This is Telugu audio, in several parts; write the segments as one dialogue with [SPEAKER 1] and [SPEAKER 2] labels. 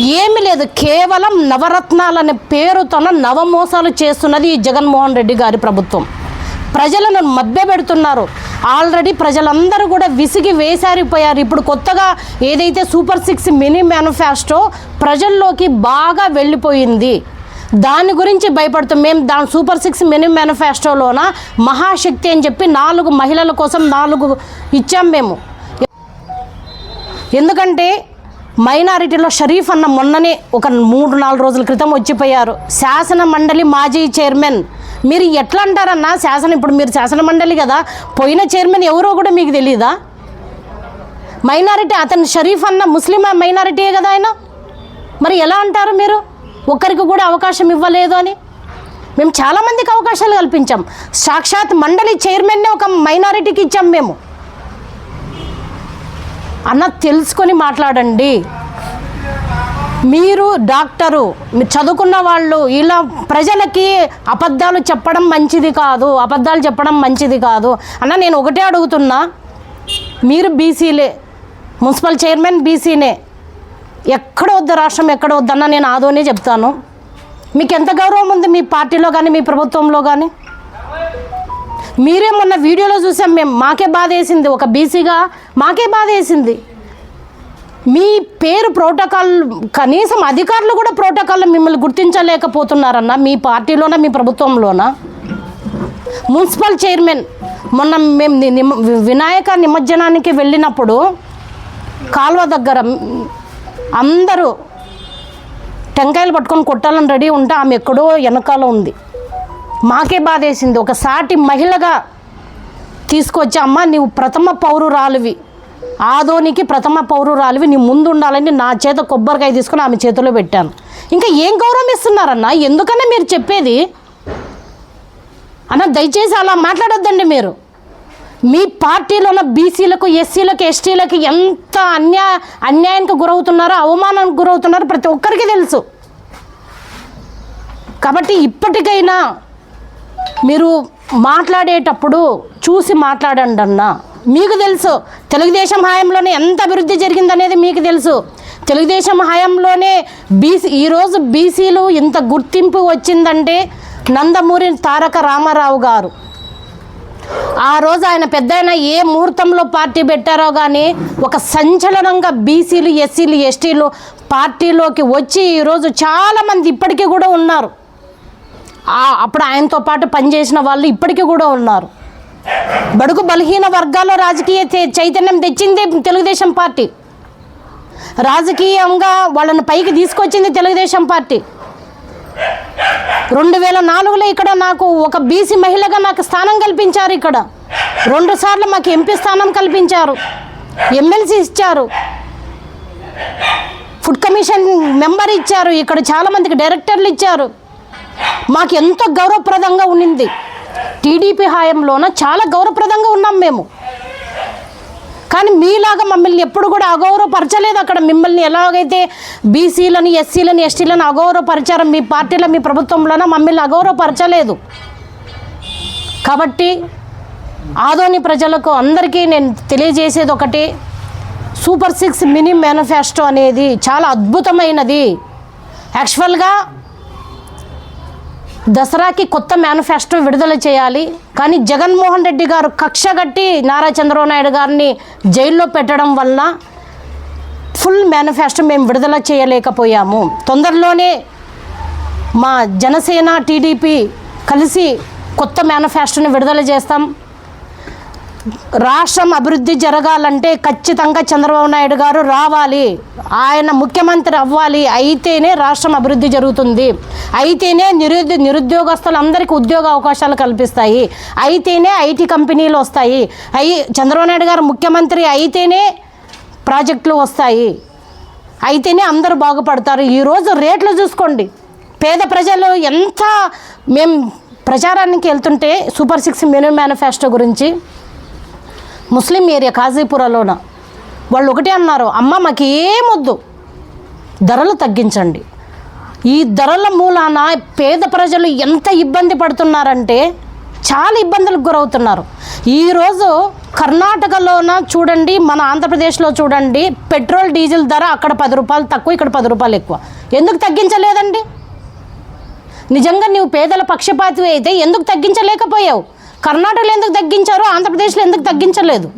[SPEAKER 1] ఏమి లేదు. కేవలం నవరత్నాలనే పేరుతోన నవమోసాలు చేస్తున్నది ఈ జగన్మోహన్ రెడ్డి గారి ప్రభుత్వం. ప్రజలను మభ్యపెడుతున్నారు ఆల్రెడీ ప్రజలందరూ కూడా విసిగి వేసారిపోయారు ఇప్పుడు కొత్తగా ఏదైతే సూపర్ సిక్స్ మినీ మేనిఫెస్టో ప్రజల్లోకి బాగా వెళ్ళిపోయింది. దాని గురించి భయపడుతూ మేము దాని సూపర్ సిక్స్ మినీ మేనిఫెస్టోలోన మహాశక్తి అని చెప్పి నాలుగు మహిళల కోసం నాలుగు ఇచ్చాం మేము. ఎందుకంటే మైనారిటీలో షరీఫ్ అన్న మొన్ననే ఒక మూడు నాలుగు రోజుల క్రితం వచ్చిపోయారు. శాసన మండలి మాజీ చైర్మన్. మీరు ఎట్లా అంటారన్న శాసన ఇప్పుడు మీరు శాసన మండలి కదా పోయిన చైర్మన్ ఎవరో కూడా మీకు తెలియదా మైనారిటీ అతను షరీఫ్ అన్న ముస్లిం మైనారిటీయే కదా ఆయన? మరి ఎలా అంటారు మీరు? ఒక్కరికి కూడా అవకాశం ఇవ్వలేదు అని? మేము చాలామందికి అవకాశాలు కల్పించాం. సాక్షాత్ మండలి చైర్మన్నే ఒక మైనారిటీకి ఇచ్చాం మేము. అన్న తెలుసుకొని మాట్లాడండి. మీరు డాక్టరు మీరు చదువుకున్న వాళ్ళు ఇలా ప్రజలకి అబద్ధాలు చెప్పడం మంచిది కాదు అబద్ధాలు చెప్పడం మంచిది కాదు అన్న నేను ఒకటే అడుగుతున్నా. మీరు బీసీలే మున్సిపల్ చైర్మన్ బీసీనే. ఎక్కడ వద్దు రాష్ట్రం ఎక్కడ వద్దన్న నేను ఆదోనే చెప్తాను. మీకు ఎంత గౌరవం ఉంది మీ పార్టీలో కానీ మీ ప్రభుత్వంలో కానీ? మీరే మొన్న వీడియోలో చూసాం మేము మాకే బాధ వేసింది ఒక బీసీగా మాకే బాధ వేసింది మీ పేరు ప్రోటోకాల్ కనీసం అధికారులు కూడా ప్రోటోకాల్ మిమ్మల్ని గుర్తించలేకపోతున్నారన్న మీ పార్టీలోనా మీ ప్రభుత్వంలోనా? మున్సిపల్ చైర్మన్ మొన్న మేము నిమ వినాయక నిమజ్జనానికి వెళ్ళినప్పుడు కాల్వ దగ్గర అందరూ టెంకాయలు పట్టుకొని కొట్టాలని రెడీ ఉంటే ఆమె ఎక్కడో వెనకాల ఉంది. మాకే బాధేసింది. ఒక సాటి మహిళగా తీసుకొచ్చి అమ్మ నీవు ప్రథమ పౌరురాలివి. ఆదోనికి ప్రథమ పౌరురాలివి. నీ ముందు ఉండాలని నా చేత కొబ్బరికాయ తీసుకుని ఆమె చేతిలో పెట్టాను. ఇంకా ఏం గౌరవం ఇస్తున్నారన్న? ఎందుకన్నా మీరు చెప్పేది? అన్న దయచేసి అలా మాట్లాడొద్దండి మీరు. మీ పార్టీలో ఉన్న బీసీలకు ఎస్సీలకు ఎస్టీలకు ఎంత అన్యా అన్యాయానికి గురవుతున్నారో అవమానానికి గురవుతున్నారో ప్రతి ఒక్కరికి తెలుసు. కాబట్టి ఇప్పటికైనా మీరు మాట్లాడేటప్పుడు చూసి మాట్లాడండి అన్న. మీకు తెలుసు తెలుగుదేశం హయాంలోనే ఎంత అభివృద్ధి జరిగిందనేది మీకు తెలుసు. తెలుగుదేశం హయాంలోనే బీసీ ఈరోజు బీసీలు ఇంత గుర్తింపు వచ్చిందంటే నందమూరి తారక రామారావు గారు. ఆ రోజు ఆయన పెద్ద ఏ ముహూర్తంలో పార్టీ పెట్టారో కానీ ఒక సంచలనంగా బీసీలు ఎస్సీలు ఎస్టీలు పార్టీలోకి వచ్చి ఈరోజు చాలామంది ఇప్పటికీ కూడా ఉన్నారు. అప్పుడు ఆయనతో పాటు పనిచేసిన వాళ్ళు ఇప్పటికీ కూడా ఉన్నారు. బడుగు బలహీన వర్గాల్లో రాజకీయ చైతన్యం తెచ్చింది తెలుగుదేశం పార్టీ. రాజకీయంగా వాళ్ళని పైకి తీసుకొచ్చింది తెలుగుదేశం పార్టీ. రెండు వేల నాలుగులో ఇక్కడ నాకు ఒక బీసీ మహిళగా నాకు స్థానం కల్పించారు ఇక్కడ. రెండు సార్లు మాకు ఎంపీ స్థానం కల్పించారు. ఎమ్మెల్సీ ఇచ్చారు. ఫుడ్ కమిషన్ మెంబర్ ఇచ్చారు. ఇక్కడ చాలామందికి డైరెక్టర్లు ఇచ్చారు. మాకు ఎంతో గౌరవప్రదంగా ఉండింది టీడీపీ హాయంలోన చాలా గౌరవప్రదంగా ఉన్నాం మేము. కానీ మీలాగా మమ్మల్ని ఎప్పుడు కూడా అగౌరవపరచలేదు అక్కడ. మిమ్మల్ని ఎలాగైతే బీసీలని ఎస్సీలని ఎస్టీలను అగౌరవపరిచారో మీ పార్టీలో మీ ప్రభుత్వంలోన మమ్మల్ని అగౌరవపరచలేదు. కాబట్టి ఆదోని ప్రజలకు అందరికీ నేను తెలియజేసేది ఒకటి సూపర్ సిక్స్ మినీ మేనిఫెస్టో అనేది చాలా అద్భుతమైనది. యాక్చువల్గా దసరాకి కొత్త మేనిఫెస్టో విడుదల చేయాలి. కానీ జగన్మోహన్ రెడ్డి గారు కక్ష కట్టి నారా చంద్రబాబు నాయుడు గారిని జైల్లో పెట్టడం వలన ఫుల్ మేనిఫెస్టో మేము విడుదల చేయలేకపోయాము. తొందరలోనే మా జనసేన టీడీపీ కలిసి కొత్త మేనిఫెస్టోని విడుదల చేస్తాం. రాష్ట్రం అభివృద్ధి జరగాలంటే ఖచ్చితంగా చంద్రబాబు నాయుడు గారు రావాలి. ఆయన ముఖ్యమంత్రి అవ్వాలి. అయితేనే రాష్ట్రం అభివృద్ధి జరుగుతుంది. అయితేనే నిరుద్యో నిరుద్యోగస్తులందరికీ ఉద్యోగ అవకాశాలు కల్పిస్తాయి. అయితేనే ఐటీ కంపెనీలు వస్తాయి. అయి చంద్రబాబు నాయుడు గారు ముఖ్యమంత్రి అయితేనే ప్రాజెక్టులు వస్తాయి. అయితేనే అందరూ బాగుపడతారు. ఈరోజు రేట్లు చూసుకోండి. పేద ప్రజలు ఎంత మేము ప్రచారానికి వెళ్తుంటే సూపర్ సిక్స్ మెను మేనిఫెస్టో గురించి ముస్లిం ఏరియా కాజీపురాలోన. వాళ్ళు ఒకటే అన్నారు అమ్మ మాకు ఏమొద్దు ధరలు తగ్గించండి. ఈ ధరల మూలాన పేద ప్రజలు ఎంత ఇబ్బంది పడుతున్నారంటే చాలా ఇబ్బందులకు గురవుతున్నారు. ఈరోజు కర్ణాటకలోన చూడండి మన ఆంధ్రప్రదేశ్లో చూడండి పెట్రోల్ డీజిల్ ధర అక్కడ పది రూపాయలు తక్కువ ఇక్కడ పది రూపాయలు ఎక్కువ. ఎందుకు తగ్గించలేదండి? నిజంగా నువ్వు పేదల పక్షపాతి అయితే ఎందుకు తగ్గించలేకపోయావు? కర్ణాటకలో ఎందుకు తగ్గించారు ఆంధ్రప్రదేశ్లో ఎందుకు తగ్గించలేదు?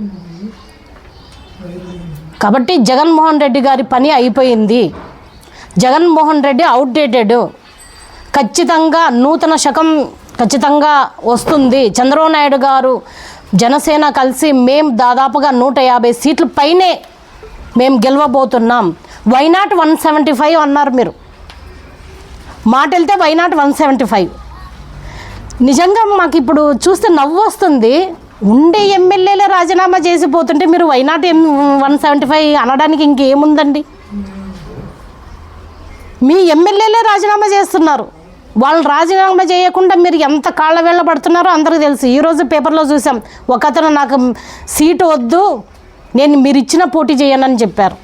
[SPEAKER 1] కాబట్టి జగన్మోహన్ రెడ్డి గారి పని అయిపోయింది. జగన్మోహన్ రెడ్డి అవుట్డేటెడ్ ఖచ్చితంగా నూతన శకం ఖచ్చితంగా వస్తుంది. చంద్రబాబు నాయుడు గారు జనసేన కలిసి మేం దాదాపుగా నూట యాభై సీట్ల పైనే మేము గెలవబోతున్నాం. Why not one seventy five అన్నారు మీరు? మాట వెళ్తే వైనాట్ వన్ సెవెంటీ ఫైవ్ నిజంగా మాకు ఇప్పుడు చూస్తే నవ్వు వస్తుంది ఉండే ఎమ్మెల్యేలే రాజీనామా చేసిపోతుంటే మీరు వైనాట్ ఎం వన్ సెవెంటీ ఫైవ్ అనడానికి ఇంకేముందండి? మీ ఎమ్మెల్యేలే రాజీనామా చేస్తున్నారు. వాళ్ళు రాజీనామా చేయకుండా మీరు ఎంత కాళ్ళ వేళ్ళ పడుతున్నారో అందరికీ తెలుసు. ఈరోజు పేపర్లో చూసాం. ఒక అతను నాకు సీటు వద్దు నేను మీరు ఇచ్చిన పోటీ చేయనని చెప్పారు.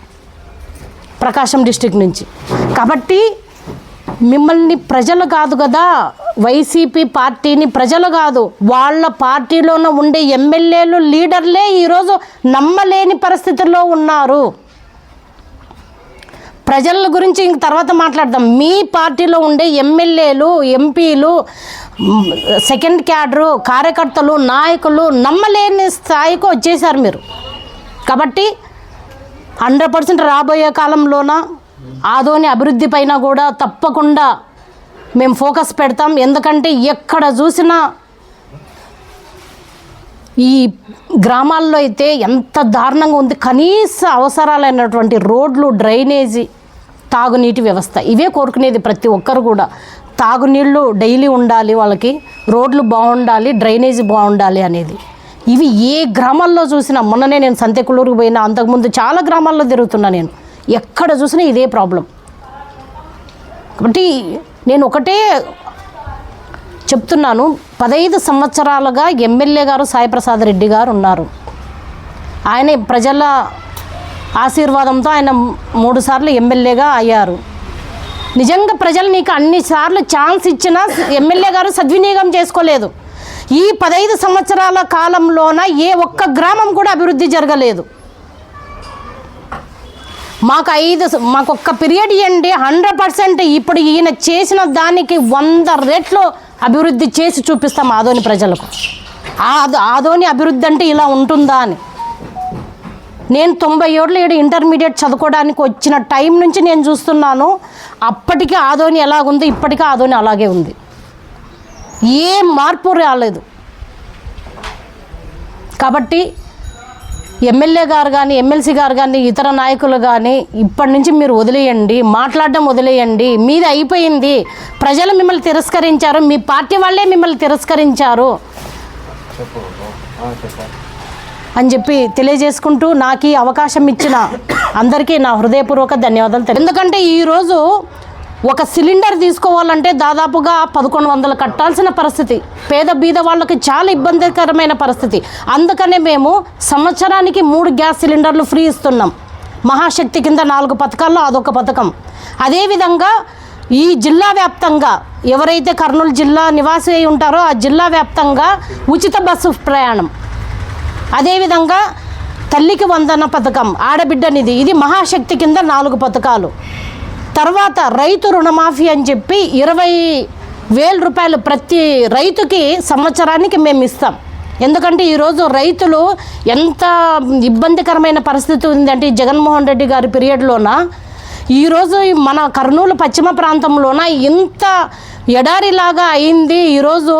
[SPEAKER 1] ప్రకాశం డిస్టిక్ నుంచి. కాబట్టి మిమ్మల్ని ప్రజలు కాదు కదా వైసీపీ పార్టీని ప్రజలు కాదు. వాళ్ళ పార్టీలోనే ఉండే ఎమ్మెల్యేలు లీడర్లే ఈరోజు నమ్మలేని పరిస్థితుల్లో ఉన్నారు. ప్రజల గురించి ఇంక తర్వాత మాట్లాడదాం. మీ పార్టీలో ఉండే ఎమ్మెల్యేలు ఎంపీలు సెకండ్ క్యాడరు కార్యకర్తలు నాయకులు నమ్మలేని స్థాయికి వచ్చేసారు మీరు. కాబట్టి హండ్రెడ్ పర్సెంట్ రాబోయే కాలంలోన ఆదోని అభివృద్ధి పైన కూడా తప్పకుండా మేము ఫోకస్ పెడతాం. ఎందుకంటే ఎక్కడ చూసినా ఈ గ్రామాల్లో అయితే ఎంత దారుణంగా ఉంది. కనీస అవసరాలైనటువంటి రోడ్లు డ్రైనేజీ తాగునీటి వ్యవస్థ ఇవే కోరుకునేది ప్రతి ఒక్కరు కూడా. తాగునీళ్ళు డైలీ ఉండాలి వాళ్ళకి రోడ్లు బాగుండాలి డ్రైనేజీ బాగుండాలి అనేది. ఇవి ఏ గ్రామాల్లో చూసినా మొన్ననే నేను సంతెకులూరుకు పోయినా అంతకుముందు చాలా గ్రామాల్లో తిరుగుతున్నా నేను. ఎక్కడ చూసినా ఇదే ప్రాబ్లం. కాబట్టి నేను ఒకటే చెప్తున్నాను పదహైదు సంవత్సరాలుగా ఎమ్మెల్యే గారు సాయిప్రసాద్ రెడ్డి గారు ఉన్నారు. ఆయన ప్రజల ఆశీర్వాదంతో ఆయన మూడు సార్లు ఎమ్మెల్యేగా అయ్యారు. నిజంగా ప్రజలు నీకు అన్నిసార్లు ఛాన్స్ ఇచ్చినా ఎమ్మెల్యే గారు సద్వినియోగం చేసుకోలేదు. ఈ పదహైదు సంవత్సరాల కాలంలోన ఏ ఒక్క గ్రామం కూడా అభివృద్ధి జరగలేదు. మాకు ఐదు మాకు ఒక్క పీరియడ్ ఇవ్వండి హండ్రెడ్ పర్సెంట్ ఇప్పుడు ఈయన చేసిన దానికి వంద రెట్లు అభివృద్ధి చేసి చూపిస్తాం ఆదోని ప్రజలకు. ఆదో ఆదోని అభివృద్ధి అంటే ఇలా ఉంటుందా అని. నేను తొంభై ఏళ్ళు ఏడు ఇంటర్మీడియట్ చదువుకోవడానికి వచ్చిన టైం నుంచి నేను చూస్తున్నాను. అప్పటికే ఆదోని ఎలాగుంది? ఇప్పటికీ ఆదోని అలాగే ఉంది. ఏ మార్పు రాలేదు. కాబట్టి ఎమ్మెల్యే గారు కానీ ఎమ్మెల్సీ గారు కానీ ఇతర నాయకులు కానీ ఇప్పటి నుంచి మీరు వదిలేయండి మాట్లాడడం వదిలేయండి. మీది అయిపోయింది. ప్రజలు మిమ్మల్ని తిరస్కరించారు. మీ పార్టీ వాళ్ళే మిమ్మల్ని తిరస్కరించారు. అని చెప్పి తెలియజేసుకుంటూ నాకు ఈ అవకాశం ఇచ్చిన అందరికీ నా హృదయపూర్వక ధన్యవాదాలు ఎందుకంటే ఈరోజు ఒక సిలిండర్ తీసుకోవాలంటే దాదాపుగా పదకొండు వందలు కట్టాల్సిన పరిస్థితి. పేద బీద వాళ్ళకి చాలా ఇబ్బందికరమైన పరిస్థితి. అందుకనే మేము సంవత్సరానికి మూడు గ్యాస్ సిలిండర్లు ఫ్రీ ఇస్తున్నాం. మహాశక్తి కింద నాలుగు పథకాల్లో అదొక పథకం. అదేవిధంగా ఈ జిల్లా వ్యాప్తంగా ఎవరైతే కర్నూలు జిల్లా నివాసి అయి ఉంటారో ఆ జిల్లా వ్యాప్తంగా ఉచిత బస్సు ప్రయాణం. అదేవిధంగా తల్లికి వందన పథకం ఆడబిడ్డనిది ఇది మహాశక్తి కింద నాలుగు పథకాలు. తర్వాత రైతు రుణమాఫీ అని చెప్పి ఇరవై వేల రూపాయలు ప్రతి రైతుకి సంవత్సరానికి మేము ఇస్తాం. ఎందుకంటే ఈరోజు రైతులు ఎంత ఇబ్బందికరమైన పరిస్థితి ఉందంటే జగన్మోహన్ రెడ్డి గారి పీరియడ్లోన ఈరోజు మన కర్నూలు పశ్చిమ ప్రాంతంలోన ఇంత ఎడారిలాగా అయింది. ఈరోజు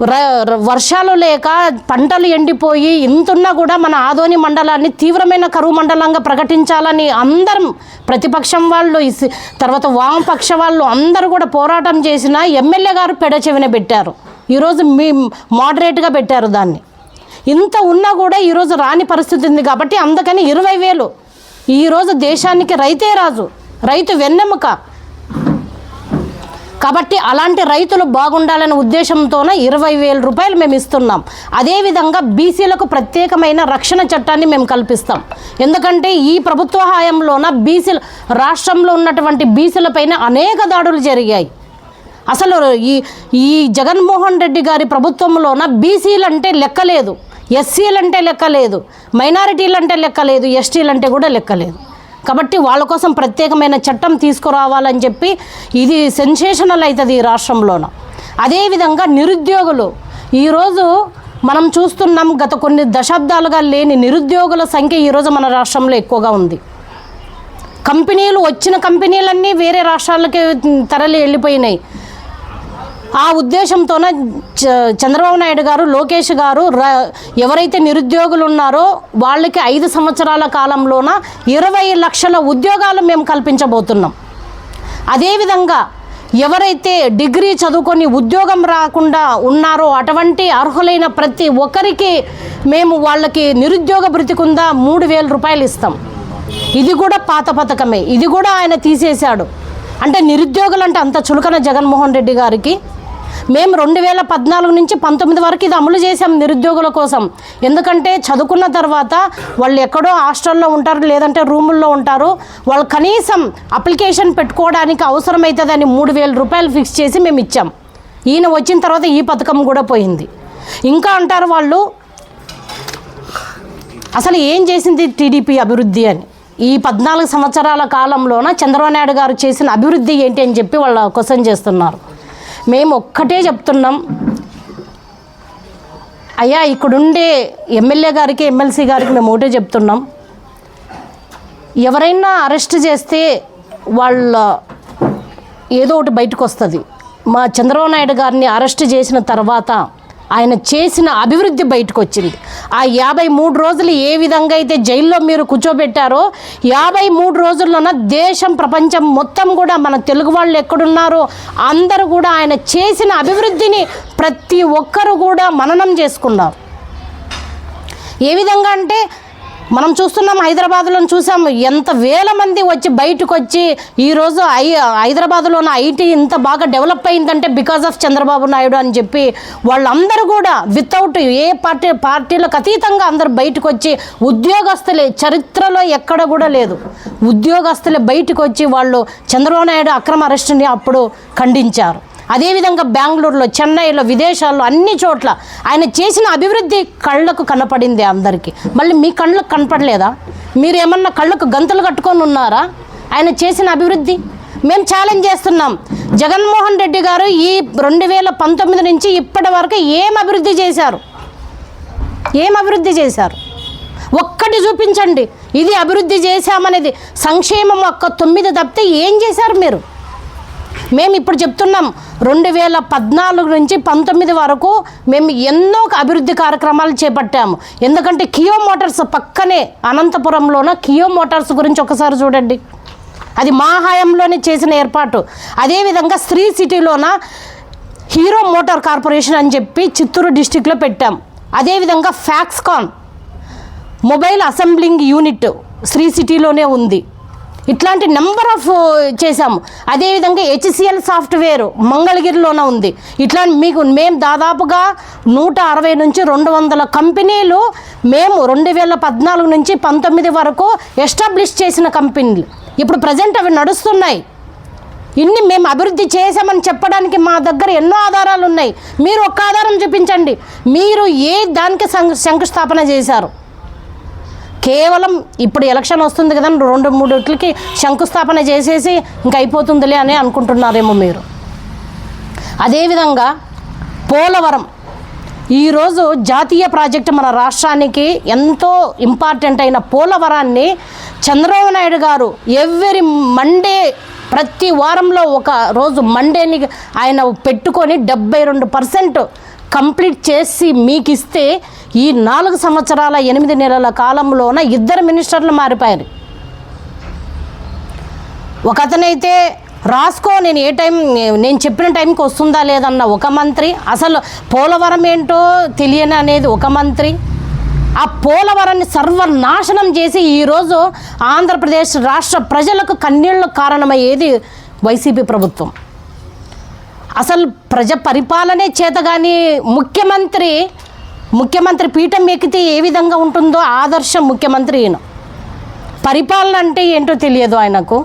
[SPEAKER 1] వర్షాలు లేక పంటలు ఎండిపోయి ఇంతున్నా కూడా మన ఆదోని మండలాన్ని తీవ్రమైన కరువు మండలంగా ప్రకటించాలని అందరం ప్రతిపక్షం వాళ్ళు తర్వాత వామపక్ష వాళ్ళు అందరూ కూడా పోరాటం చేసిన ఎమ్మెల్యే గారు పెడచెవిన పెట్టారు. ఈరోజు మీ మోడరేట్గా పెట్టారు దాన్ని. ఇంత ఉన్నా కూడా ఈరోజు రాని పరిస్థితి ఉంది కాబట్టి అందుకని ఇరవై వేలు. ఈరోజు దేశానికి రైతే రాజు. రైతు వెన్నెముక. కాబట్టి అలాంటి రైతులు బాగుండాలనే ఉద్దేశంతోనే ఇరవై వేల రూపాయలు మేము ఇస్తున్నాం. అదేవిధంగా బీసీలకు ప్రత్యేకమైన రక్షణ చట్టాన్ని మేము కల్పిస్తాం. ఎందుకంటే ఈ ప్రభుత్వ హయాంలోన బీసీలు రాష్ట్రంలో ఉన్నటువంటి బీసీలపైన అనేక దాడులు జరిగాయి. అసలు ఈ ఈ జగన్మోహన్ రెడ్డి గారి ప్రభుత్వంలోన బీసీలు అంటే లెక్కలేదు ఎస్సీలు అంటే లెక్కలేదు మైనారిటీలు అంటే లెక్కలేదు ఎస్టీలు అంటే కూడా లెక్కలేదు కాబట్టి వాళ్ళ కోసం ప్రత్యేకమైన చట్టం తీసుకురావాలని చెప్పి ఇది సెన్సేషనల్ అవుతుంది ఈ రాష్ట్రంలోన. అదేవిధంగా నిరుద్యోగులు ఈరోజు మనం చూస్తున్నాం గత కొన్ని దశాబ్దాలుగా లేని నిరుద్యోగుల సంఖ్య ఈరోజు మన రాష్ట్రంలో ఎక్కువగా ఉంది. కంపెనీలు వచ్చిన కంపెనీలన్నీ వేరే రాష్ట్రాలకి తరలి వెళ్ళిపోయినాయి. ఆ ఉద్దేశంతోనే చ- చంద్రబాబు నాయుడు గారు లోకేష్ గారు ఎవరైతే నిరుద్యోగులు ఉన్నారో వాళ్ళకి ఐదు సంవత్సరాల కాలంలోన ఇరవై లక్షల ఉద్యోగాలు మేము కల్పించబోతున్నాం. అదేవిధంగా ఎవరైతే డిగ్రీ చదువుకొని ఉద్యోగం రాకుండా ఉన్నారో అటువంటి అర్హులైన ప్రతి ఒక్కరికి మేము వాళ్ళకి నిరుద్యోగ భృతి కింద మూడు వేల రూపాయలు ఇస్తాం. ఇది కూడా పాత పథకమే. ఇది కూడా ఆయన తీసేశాడు. అంటే నిరుద్యోగులు అంటే అంత చులకన జగన్మోహన్ రెడ్డి గారికి మేము రెండు వేల పద్నాలుగు నుంచి పంతొమ్మిది వరకు ఇది అమలు చేసాం నిరుద్యోగుల కోసం. ఎందుకంటే చదువుకున్న తర్వాత వాళ్ళు ఎక్కడో హాస్టల్లో ఉంటారు లేదంటే రూముల్లో ఉంటారు. వాళ్ళు కనీసం అప్లికేషన్ పెట్టుకోవడానికి అవసరమవుతుందని మూడు వేల రూపాయలు ఫిక్స్ చేసి మేము ఇచ్చాం. ఈయన వచ్చిన తర్వాత ఈ పథకం కూడా పోయింది. ఇంకా అంటారు వాళ్ళు అసలు ఏం చేసింది టీడీపీ అభివృద్ధి అని? ఈ పద్నాలుగు సంవత్సరాల కాలంలోన చంద్రబాబు నాయుడు గారు చేసిన అభివృద్ధి ఏంటి అని చెప్పి వాళ్ళ క్వశ్చన్ చేస్తున్నారు. మేము ఒక్కటే చెప్తున్నాం. అయ్యా ఇక్కడుండే ఎమ్మెల్యే గారికి ఎమ్మెల్సీ గారికి మేము ఒకటే చెప్తున్నాం. ఎవరైనా అరెస్ట్ చేస్తే వాళ్ళ ఏదో ఒకటి బయటకు వస్తుంది. మా చంద్రబాబు నాయుడు గారిని అరెస్ట్ చేసిన తర్వాత ఆయన చేసిన అభివృద్ధి బయటకు వచ్చింది ఆ యాభై మూడు రోజులు ఏ విధంగా అయితే జైల్లో మీరు కూర్చోబెట్టారో యాభై మూడు రోజుల్లోన దేశం ప్రపంచం మొత్తం కూడా మన తెలుగు వాళ్ళు ఎక్కడున్నారో అందరూ కూడా ఆయన చేసిన అభివృద్ధిని ప్రతి ఒక్కరు కూడా మననం చేసుకున్నారు. ఏ విధంగా అంటే మనం చూస్తున్నాం హైదరాబాద్లో చూసాం ఎంత వేల మంది వచ్చి బయటకు వచ్చి ఈరోజు ఐ హైదరాబాద్లోన ఐటీ ఇంత బాగా డెవలప్ అయిందంటే బికాస్ ఆఫ్ చంద్రబాబు నాయుడు అని చెప్పి వాళ్ళందరూ కూడా వితౌట్ ఏ పార్టీ పార్టీలకు అతీతంగా అందరు బయటకు వచ్చి ఉద్యోగస్తులే చరిత్రలో ఎక్కడ కూడా లేదు. ఉద్యోగస్తులే బయటకు వచ్చి వాళ్ళు చంద్రబాబు నాయుడు అక్రమ అరెస్టుని అప్పుడు ఖండించారు. అదేవిధంగా బెంగళూరులో చెన్నైలో విదేశాల్లో అన్ని చోట్ల ఆయన చేసిన అభివృద్ధి కళ్ళకు కనపడింది అందరికీ. మళ్ళీ మీ కళ్ళకు కనపడలేదా? మీరు ఏమన్నా కళ్ళకు గంతలు కట్టుకొని ఉన్నారా? ఆయన చేసిన అభివృద్ధి? మేము ఛాలెంజ్ చేస్తున్నాం. జగన్మోహన్ రెడ్డి గారు ఈ రెండు వేల పంతొమ్మిది నుంచి ఇప్పటి వరకు ఏం అభివృద్ధి చేశారు? ఏం అభివృద్ధి చేశారు? ఒక్కటి చూపించండి. ఇది అభివృద్ధి చేశామనేది సంక్షేమం ఒక్క తొమ్మిది తప్పితే ఏం చేశారు మీరు? మేము ఇప్పుడు చెప్తున్నాం రెండు వేల పద్నాలుగు నుంచి పంతొమ్మిది వరకు మేము ఎన్నో అభివృద్ధి కార్యక్రమాలు చేపట్టాము. ఎందుకంటే కియో మోటార్స్ పక్కనే అనంతపురంలోన కియో మోటార్స్ గురించి ఒకసారి చూడండి. అది మా హయాంలోనే చేసిన ఏర్పాటు. అదేవిధంగా శ్రీ సిటీలోన హీరో మోటార్ కార్పొరేషన్ అని చెప్పి చిత్తూరు డిస్టిక్లో పెట్టాం. అదేవిధంగా Foxconn mobile assembling unit Shri సిటీలోనే ఉంది. ఇట్లాంటి నెంబర్ ఆఫ్ uh, చేశాము. అదేవిధంగా హెచ్సిఎల్ సాఫ్ట్వేర్ మంగళగిరిలోనే ఉంది. ఇట్లా మీకు మేము దాదాపుగా నూట అరవై నుంచి రెండు వందల కంపెనీలు మేము రెండు వేల పద్నాలుగు నుంచి పంతొమ్మిది వరకు ఎస్టాబ్లిష్ చేసిన కంపెనీలు. ఇప్పుడు ప్రజెంట్ అవి నడుస్తున్నాయి. ఇన్ని మేము అభివృద్ధి చేశామని చెప్పడానికి మా దగ్గర ఎన్నో ఆధారాలు ఉన్నాయి. మీరు ఒక్క ఆధారం చూపించండి. మీరు ఏ దానికి శంకు శంకుస్థాపన చేశారు? కేవలం ఇప్పుడు ఎలక్షన్ వస్తుంది కదా రెండు మూడిట్లకి శంకుస్థాపన చేసేసి ఇంక అయిపోతుందిలే అని అనుకుంటున్నారేమో మీరు. అదేవిధంగా పోలవరం ఈరోజు జాతీయ ప్రాజెక్టు మన రాష్ట్రానికి ఎంతో ఇంపార్టెంట్ అయిన పోలవరాన్ని చంద్రబాబు నాయుడు గారు ఎవ్రీ మండే ప్రతి వారంలో ఒక రోజు మండేని ఆయన పెట్టుకొని డెబ్బై రెండు పర్సెంట్ కంప్లీట్ చేసి మీకు ఇస్తే ఈ నాలుగు సంవత్సరాల ఎనిమిది నెలల కాలంలోన ఇద్దరు మినిస్టర్లు మారిపోయారు. ఒక అతనైతే రాసుకో నేను ఏ టైం నేను చెప్పిన టైంకి వస్తుందా లేదన్న ఒక మంత్రి అసలు పోలవరం ఏంటో తెలియని అనేది ఒక మంత్రి. ఆ పోలవరాన్ని సర్వనాశనం చేసి ఈరోజు ఆంధ్రప్రదేశ్ రాష్ట్ర ప్రజలకు కన్నీళ్ళకు కారణమయ్యేది వైసీపీ ప్రభుత్వం. అసలు ప్రజ పరిపాలనే చేత కానీ ముఖ్యమంత్రి ముఖ్యమంత్రి పీఠం ఎక్కితే ఏ విధంగా ఉంటుందో ఆదర్శం ముఖ్యమంత్రి ఈయన. పరిపాలన అంటే ఏంటో తెలియదు ఆయనకు.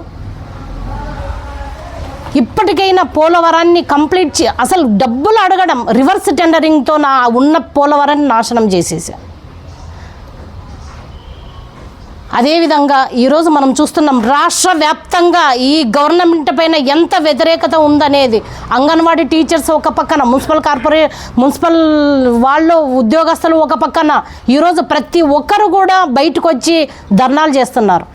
[SPEAKER 1] ఇప్పటికైనా పోలవరాన్ని కంప్లీట్ అసలు డబ్బులు అడగడం రివర్స్ టెండరింగ్తో నా ఉన్న పోలవరాన్ని నాశనం చేసేసా. అదేవిధంగా ఈరోజు మనం చూస్తున్నాం రాష్ట్ర వ్యాప్తంగా ఈ గవర్నమెంట్ పైన ఎంత వ్యతిరేకత ఉందనేది. అంగన్వాడీ టీచర్స్ ఒక పక్కన మున్సిపల్ కార్పొరే మున్సిపల్ వాళ్ళు ఉద్యోగస్తులు ఒక పక్కన. ఈరోజు ప్రతి ఒక్కరు కూడా బయటకు వచ్చి ధర్నాలు చేస్తున్నారు.